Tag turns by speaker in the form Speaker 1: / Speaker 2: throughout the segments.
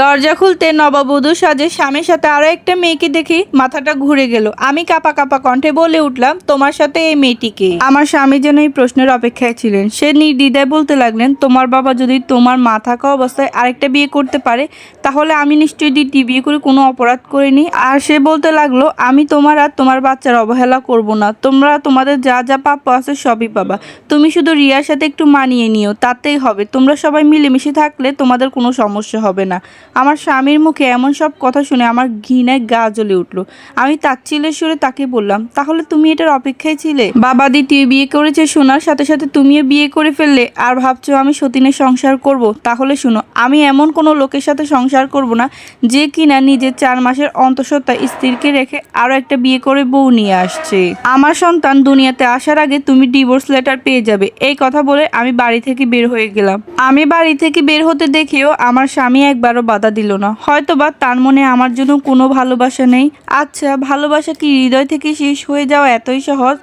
Speaker 1: দরজা খুলতে নববধূ সাজে স্বামীর সাথে আরও একটা মেয়েকে দেখি মাথাটা ঘুরে গেল। আমি কাপা কাপা কণ্ঠে বলে উঠলাম, তোমার সাথে এই মেয়েটিকে? আমার স্বামী যেন এই প্রশ্নের অপেক্ষায় ছিলেন। সে নির্দ্বিধায় বলতে লাগলেন, তোমার বাবা যদি তোমার মা থাকা অবস্থায় আরেকটা বিয়ে করতে পারে, তাহলে আমি নিশ্চয়ই দ্বিতীয় বিয়ে করে কোনো অপরাধ করিনি। আর সে বলতে লাগল, আমি তোমার আর তোমার বাচ্চার অবহেলা করব না। তোমরা তোমাদের যা যা প্রাপ্য আছে সবই পাবা। তুমি শুধু রিয়ার সাথে একটু মানিয়ে নিও, তাতেই হবে। তোমরা সবাই মিলেমিশে থাকলে তোমাদের কোনো সমস্যা হবে না। আমার স্বামীর মুখে এমন সব কথা শুনে আমার ঘৃণায় গা জ্বলে উঠল। আমি তাচ্ছিলের সুরে তাকে বললাম, তাহলে তুমি এটার অপেক্ষায় ছিলে? বাবা দ্বিতীয় বিয়ে করেছে শোনার সাথে সাথে তুমিও বিয়ে করে ফেললে, আর ভাবছ আমি সতীনের সংসার করব? তাহলে শুনো, আমি এমন কোনো লোকের সাথে সংসার করব না, যে কিনা নিজের চার মাসের অন্তঃসত্ত্বা স্ত্রীকে রেখে আরও একটা বিয়ে করে বউ নিয়ে আসছে। আমার সন্তান দুনিয়াতে আসার আগে তুমি ডিভোর্স লেটার পেয়ে যাবে। এই কথা বলে আমি বাড়ি থেকে বের হয়ে গেলাম। আমি বাড়ি থেকে বের হতে দেখেও আমার স্বামী একবারও বাধা দিল না। হয়তো বা তার মনে আমার জন্য কোনো ভালোবাসা নেই। আচ্ছা ভালোবাসা কি হৃদয় থেকে শেষ হয়ে যাওয়া এতই সহজ?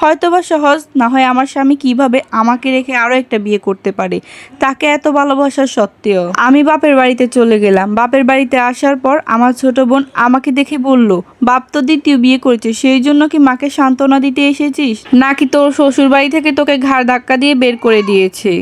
Speaker 1: হয়তো বা সহজ, না হয় আমার স্বামী কীভাবে আমাকে রেখে আরও একটা বিয়ে করতে পারে? তাকে এত ভালোবাসা সত্ত্বেও। আমি বাপের বাড়িতে চলে গেলাম। বাপের বাড়িতে আসার পর আমার ছোট বোন আমাকে দেখে বলল, বাপ তো দ্বিতীয় বিয়ে করেছে, সেই জন্য কি মাকে সান্ত্বনা দিতে এসেছিস? নাকি তোর শ্বশুর বাড়ি থেকে তোকে ঘাড় ধাক্কা দিয়ে বের করে দিয়েছে?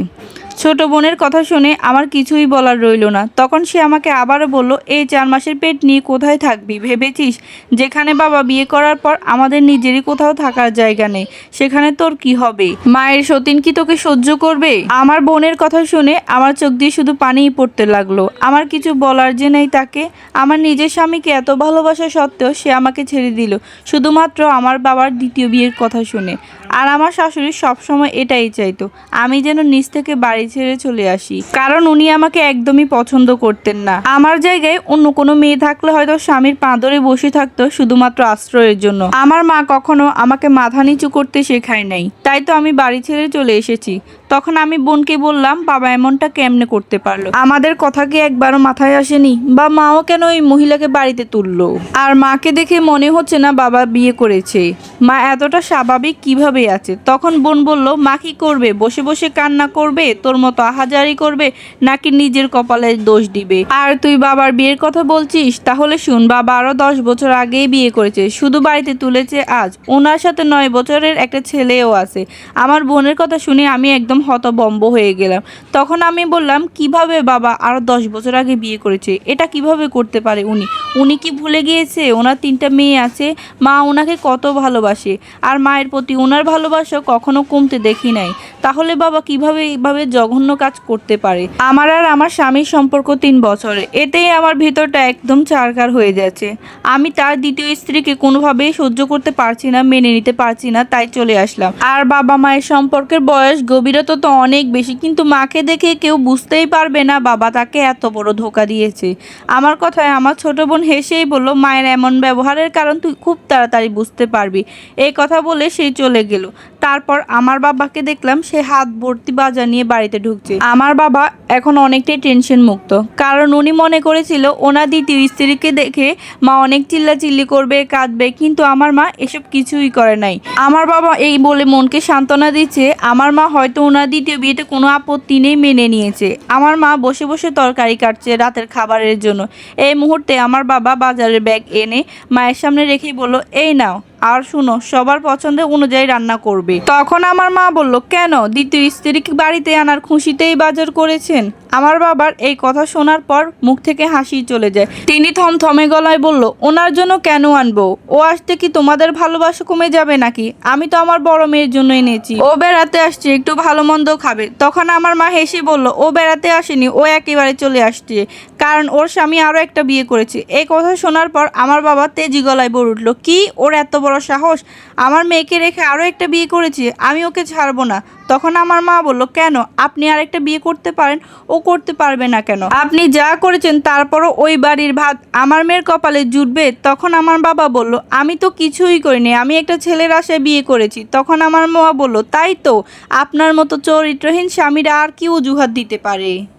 Speaker 1: ছোট বোনের কথা শুনে আমার কিছুই বলার রইল না। তখন সে আমাকে আবারও বলল, এই চার মাসের পেট নিয়ে কোথায় থাকবি? ভেবেছিস? যেখানে বাবা বিয়ে করার পর আমাদের নিজেরই কোথাও থাকার জায়গা নেই। সেখানে তোর কি হবে? মায়ের সতীন কি তোকে সহ্য করবে? আমার বোনের কথা শুনে আমার চোখ দিয়ে শুধু পানিই পড়তে লাগল। আমার কিছু বলার যে নেই তাকে, আমার নিজের স্বামীকে এত ভালোবাসা সত্ত্বেও সে আমাকে ছেড়ে দিল, শুধুমাত্র আমার বাবার দ্বিতীয় বিয়ের কথা শুনে। আর আমার শাশুড়ি সবসময় এটাই চাইতো, আমি যেন নিজ থেকে বাড়ি ছেড়ে চলে আসি। কারণ উনি আমাকে একদমই পছন্দ করতেন না। আমার জায়গায় অন্য কোনো মেয়ে থাকলে হয়তো স্বামীর পাঁদরে বসে থাকতো শুধুমাত্র আশ্রয়ের জন্য। আমার মা কখনো আমাকে মাথা নিচু করতে শেখায় নাই। তাই তো আমি বাড়ি ছেড়ে চলে এসেছি। তখন আমি বোনকে বললাম, বাবা এমনটা কেমনে করতে পারল? আমাদের কথা কি একবারও মাথায় আসেনি। বা মাও কেন ওই মহিলাকে বাড়িতে তুললো? আর মাকে দেখে মনে হচ্ছে না বাবা বিয়ে করেছে। মা এতটা স্বাভাবিক কীভাবে আছে? তখন বোন বলল, মা কি করবে? বসে বসে কান্না করবে? তোর মতো আহাজারি করবে? নাকি নিজের কপালে দোষ দিবে? আর তুই বাবার বিয়ের কথা বলছিস? তাহলে শুন, বাবা আরও দশ বছর আগেই বিয়ে করেছে। শুধু বাড়িতে তুলেছে আজ। ওনার সাথে নয় বছরের একটা ছেলেও আছে। আমার বোনের কথা শুনে আমি একদম হতবম্ব হয়ে গেলাম। তখন আমি বললাম, কীভাবে বাবা আরও দশ বছর আগে বিয়ে করেছে? এটা কীভাবে করতে পারে উনি? উনি কি ভুলে গিয়েছে? ওনার তিনটা মেয়ে আছে। মা ওনাকে কত ভালোবাসে। আর মায়ের প্রতি ওনার ভালোবাসা কখনো কমতে দেখি নাই। তাহলে বাবা কীভাবে এইভাবে জঘন্য কাজ করতে পারে? আমার আর আমার স্বামীর সম্পর্ক তিন বছরে। এতেই আমার ভেতরটা একদম চারকার হয়ে যাচ্ছে। আমি তার দ্বিতীয় স্ত্রীকে কোনোভাবেই সহ্য করতে পারছি না, মেনে নিতে পারছি না, তাই চলে আসলাম। আর বাবা মায়ের সম্পর্কের বয়স গভীরতা তো অনেক বেশি। কিন্তু মাকে দেখে কেউ বুঝতেই পারবে না বাবা তাকে এত বড় ধোকা দিয়েছে। আমার কথায় আমার ছোট বোন হেসেই বলল, মায়ের এমন ব্যবহারের কারণ তুই খুব তাড়াতাড়ি বুঝতে পারবি। এই কথা বলে সে চলে গেল। তারপর আমার বাবাকে দেখলাম সে হাত ভর্তি বাজা নিয়ে বাড়িতে ঢুকছে। আমার বাবা এখন অনেকটাই টেনশন মুক্ত। কারণ উনি মনে করেছিল, ওনার দ্বিতীয় স্ত্রীকে দেখে মা অনেক চিল্লাচিল্লি করবে, কাঁদবে, কিন্তু আমার মা এসব কিছুই করে নাই। আমার বাবা এই বলে মনকে সান্ত্বনা দিচ্ছে, আমার মা হয়তো ওনার দ্বিতীয় বিয়েতে কোনো আপত্তি নেই মেনে নিয়েছে। আমার মা বসে বসে তরকারি কাটছে রাতের খাবারের জন্য। এই মুহূর্তে আমার বাবা বাজারের ব্যাগ এনে মায়ের সামনে রেখেই বলল, এই নাও। আর শুনো, সবার পছন্দ অনুযায়ী রান্না করবে। তখন আমার মা বলল, কেন? দ্বিতীয় স্ত্রীকে বাড়িতে আনার খুশিতেই বাজার করেছেন? আমার বাবার এই কথা শোনার পর মুখ থেকে হাসি চলে যায়। তিনি থমথমে গলায় বলল, ওনার জন্য কেন আনব? ও আসতে কি তোমাদের ভালোবাসা কমে যাবে নাকি? আমি তো আমার বড় মেয়ের জন্য এনেছি। ও বেড়াতে আসছে, একটু ভালো মন্দ খাবে। তখন আমার মা হেসে বলল, ও বেড়াতে আসেনি, ও একেবারে চলে আসছে। কারণ ওর স্বামী আরও একটা বিয়ে করেছে। এই কথা শোনার পর আমার বাবা তেজি গলায় বলে উঠল, কি? ওর এত বড় সাহস? আমার মেয়েকে রেখে আরও একটা বিয়ে করেছে? আমি ওকে ছাড়বো না। তখন আমার মা বলল, কেন? আপনি আর একটা বিয়ে করতে পারেন, ও করতে পারবে না কেন? আপনি যা করেছেন তারপরও ওই বাড়ির ভাত আমার মেয়ের কপালে জুটবে। তখন আমার বাবা বলল, আমি তো কিছুই করিনি, আমি একটা ছেলের আশায় বিয়ে করেছি। তখন আমার মা বলল, তাই তো, আপনার মতো চরিত্রহীন স্বামীরা আর কি অজুহাত দিতে পারে?